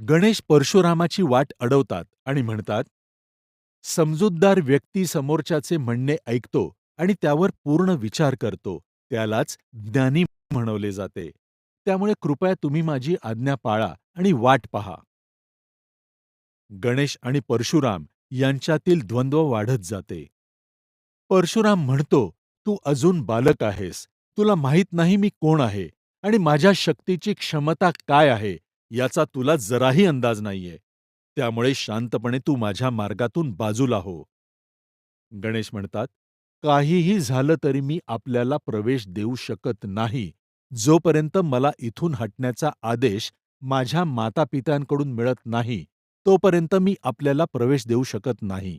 गणेश परशुरामाची वाट अडवतात आणि म्हणतात, समजूतदार व्यक्ती समोरच्याचे म्हणणे ऐकतो आणि त्यावर पूर्ण विचार करतो, त्यालाच ज्ञानी म्हणवले जाते. त्यामुळे कृपया तुम्ही माझी आज्ञा पाळा आणि वाट पहा. गणेश आणि परशुराम यांच्यातील द्वंद्व वाढत जाते. परशुराम म्हणतो, तू अजून बालक आहेस, तुला माहीत नाही मी कोण आहे आणि माझ्या शक्तीची क्षमता काय आहे याचा तुला जराही अंदाज नाहीये. त्यामुळे शांतपणे तू माझ्या मार्गातून बाजूला हो. गणेश म्हणतात, काहीही झालं तरी मी आपल्याला प्रवेश देऊ शकत नाही, जोपर्यंत मला इथून हटण्याचा आदेश माझ्या मातापित्यांकडून मिळत नाही, तोपर्यंत मी आपल्याला प्रवेश देऊ शकत नाही.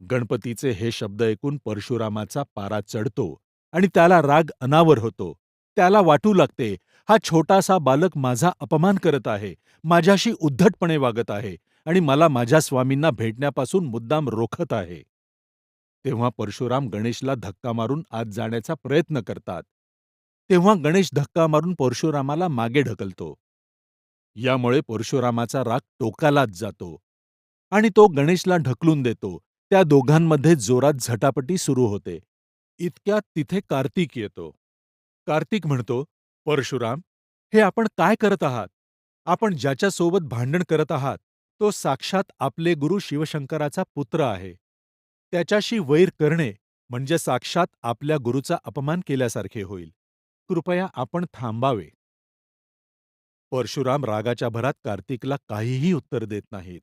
गणपतीचे हे शब्द ऐकून परशुरामाचा पारा चढतो आणि त्याला राग अनावर होतो. त्याला वाटू लागते, हा छोटासा बालक माझा अपमान करत आहे, माझ्याशी उद्धटपणे वागत आहे आणि मला माझ्या स्वामींना भेटण्यापासून मुद्दाम रोखत आहे. तेव्हा परशुराम गणेशला धक्का मारून आत जाण्याचा प्रयत्न करतात. तेव्हा गणेश धक्का मारून परशुरामाला मागे ढकलतो. यामुळे परशुरामाचा राग टोकालाच जातो आणि तो गणेशला ढकलून देतो. त्या दोघांमध्ये जोरात झटापटी सुरू होते. इतक्यात तिथे कार्तिक येतो. कार्तिक म्हणतो, परशुराम, हे आपण काय करत आहात? आपण ज्याच्यासोबत भांडण करत आहात, तो साक्षात आपले गुरु शिवशंकराचा पुत्र आहे. त्याच्याशी वैर करणे म्हणजे साक्षात आपल्या गुरुचा अपमान केल्यासारखे होईल. कृपया आपण थांबावे. परशुराम रागाच्या भरात कार्तिकला काहीही उत्तर देत नाहीत.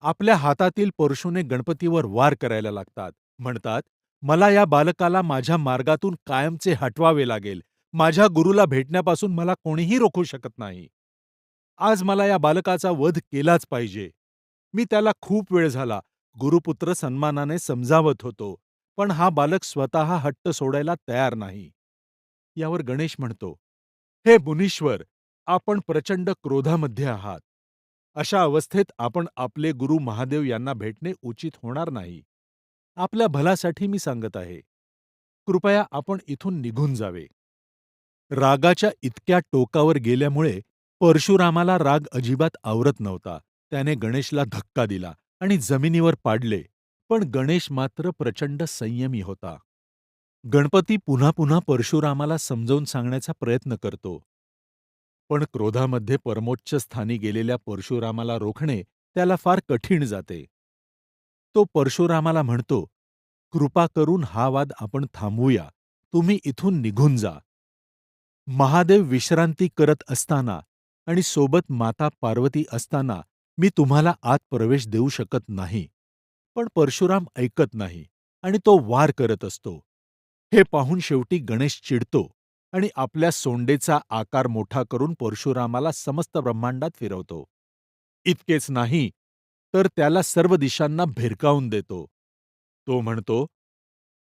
आपल्या हातातील परशुने गणपतीवर वार करायला लागतात. म्हणतात, मला या बालकाला माझ्या मार्गातून कायमचे हटवावे लागेल. माझ्या गुरुला भेटण्यापासून मला कोणीही रोखू शकत नाही. आज मला या बालकाचा वध केलाच पाहिजे. मी त्याला खूप वेळ झाला गुरुपुत्र सन्मानाने समजावत होतो, पण हा बालक स्वतः हट्ट सोडायला तयार नाही. यावर गणेश म्हणतो, हे मुनीश्वर, आपण प्रचंड क्रोधामध्ये आहात. अशा अवस्थेत आपण आपले गुरु महादेव यांना भेटणे उचित होणार नाही. आपल्या भलासाठी मी सांगत आहे. कृपया आपण इथून निघून जावे. रागाच्या इतक्या टोकावर गेल्यामुळे परशुरामाला राग अजिबात आवरत नव्हता. त्याने गणेशला धक्का दिला आणि जमिनीवर पाडले, पण गणेश मात्र प्रचंड संयमी होता. गणपती पुन्हा पुन्हा परशुरामाला समजावून सांगण्याचा प्रयत्न करतो. पण क्रोधामध्ये परमोच्च स्थानी गेलेल्या परशुरामाला रोखणे त्याला फार कठीण जाते. तो परशुरामाला म्हणतो, कृपा करून हा वाद आपण थांबवूया. तुम्ही इथून निघून जा. महादेव विश्रांती करत असताना आणि सोबत माता पार्वती असताना मी तुम्हाला आत प्रवेश देऊ शकत नाही. पण परशुराम ऐकत नाही आणि तो वार करत असतो. हे पाहून शेवटी गणेश चिडतो आणि आपल्या सोंडेचा आकार मोठा करून परशुरामाला समस्त ब्रह्मांडात फिरवतो. इतकेच नाही, तर त्याला सर्व दिशांना भिरकावून देतो. तो म्हणतो,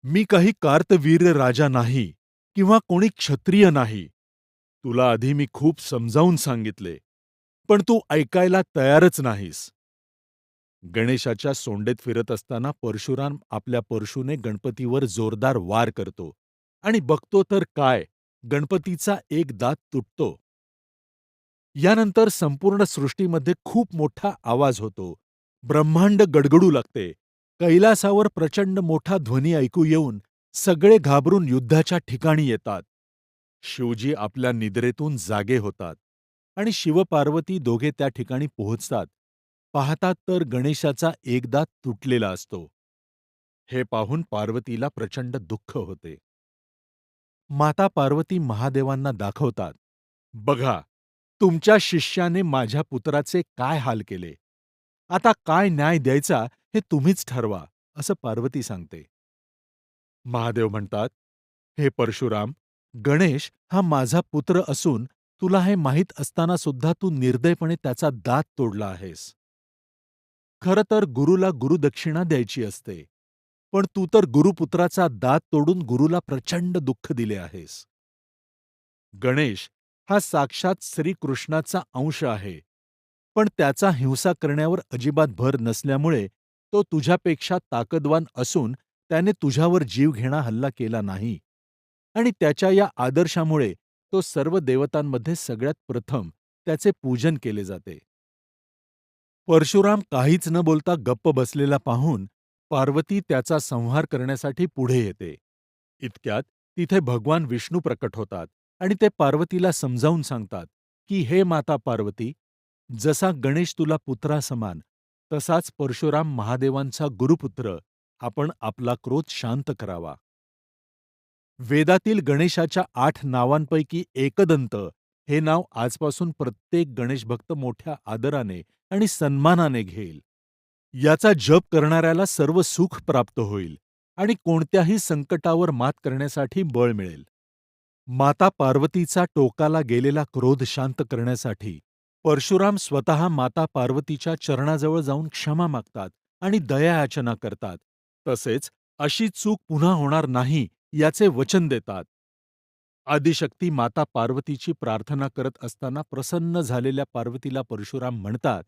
मी काही कार्तवीर्य राजा नाही किंवा कोणी क्षत्रिय नाही. तुला आधी मी खूप समजावून सांगितले, पण तू ऐकायला तयारच नाहीस. गणेशाच्या सोंडेत फिरत असताना परशुराम आपल्या परशुने गणपतीवर जोरदार वार करतो आणि बघतो तर काय, गणपतीचा एक दात तुटतो. यानंतर संपूर्ण सृष्टीमध्ये खूप मोठा आवाज होतो. ब्रह्मांड गडगडू लागते. कैलासावर प्रचंड मोठा ध्वनी ऐकू येऊन सगळे घाबरून युद्धाच्या ठिकाणी येतात. शिवजी आपल्या निद्रेतून जागे होतात आणि शिवपार्वती दोघे त्या ठिकाणी पोहोचतात. पाहतात तर गणेशाचा एक दात तुटलेला असतो. हे पाहून पार्वतीला प्रचंड दुःख होते. माता पार्वती महादेवांना दाखवतात, बघा, तुमच्या शिष्याने माझ्या पुत्राचे काय हाल केले. आता काय न्याय द्यायचा हे तुम्हीच ठरवा, असं पार्वती सांगते. महादेव म्हणतात, हे परशुराम, गणेश हा माझा पुत्र असून तुला हे माहीत असताना सुद्धा तू निर्दयपणे त्याचा दात तोडला आहेस. खरं तर गुरुला गुरुदक्षिणा द्यायची असते, पण तू तर गुरुपुत्राचा दात तोडून गुरुला प्रचंड दुःख दिले आहेस. गणेश हा साक्षात श्रीकृष्णाचा अंश आहे, पण त्याचा हिंसा करण्यावर अजिबात भर नसल्यामुळे तो तुझ्यापेक्षा ताकदवान असून त्याने तुझ्यावर जीवघेणा हल्ला केला नाही. आणि त्याच्या या आदर्शामुळे तो सर्व देवतांमध्ये सगळ्यात प्रथम त्याचे पूजन केले जाते. परशुराम काहीच न बोलता गप्प बसलेला पाहून पार्वती त्याचा संहार करण्यासाठी पुढे येते. इतक्यात तिथे भगवान विष्णू प्रकट होतात आणि ते पार्वतीला समजावून सांगतात की हे माता पार्वती जसा गणेश तुला पुत्रासमान तसाच परशुराम महादेवांचा गुरुपुत्र आपण आपला क्रोध शांत करावा. वेदातील गणेशाच्या आठ नावांपैकी एकदंत हे नाव आजपासून प्रत्येक गणेशभक्त मोठ्या आदराने आणि सन्मानाने घेईल. याचा जप करणाऱ्याला सर्व सुख प्राप्त होईल आणि कोणत्याही संकटावर मात करण्यासाठी बळ मिळेल. माता पार्वतीचा टोकाला गेलेला क्रोध शांत करण्यासाठी परशुराम स्वतः माता पार्वतीच्या चरणाजवळ जाऊन क्षमा मागतात आणि दयायाचना करतात. तसेच अशी चूक पुन्हा होणार नाही याचे वचन देतात. आदिशक्ती माता पार्वतीची प्रार्थना करत असताना प्रसन्न झालेल्या पार्वतीला परशुराम म्हणतात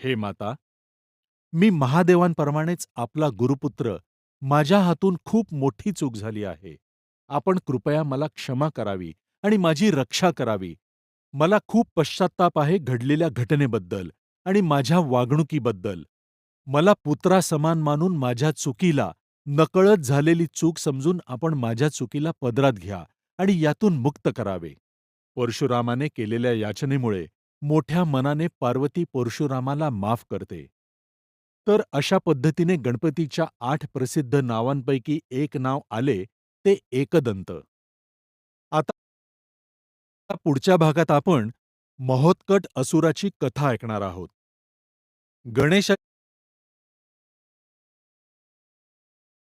हे माता मी महादेवांप्रमाणेच आपला गुरुपुत्र माझ्या हातून खूप मोठी चूक झाली आहे. आपण कृपया मला क्षमा करावी आणि माझी रक्षा करावी. मला खूप पश्चात्ताप आहे घडलेल्या घटनेबद्दल आणि माझ्या वागणुकीबद्दल. मला पुत्रासमान मानून माझ्या चुकीला नकळत झालेली चूक समजून आपण माझ्या चुकीला पदरात घ्या आणि यातून मुक्त करावे. परशुरामाने केलेल्या याचनेमुळे मोठ्या मनाने पार्वती परशुरामाला माफ करते. तर अशा पद्धतीने गणपतीच्या आठ प्रसिद्ध नावांपैकी एक नाव आले ते एकदंत. आता पुढच्या भागात आपण महोत्कट असुराची कथा ऐकणार आहोत. गणेश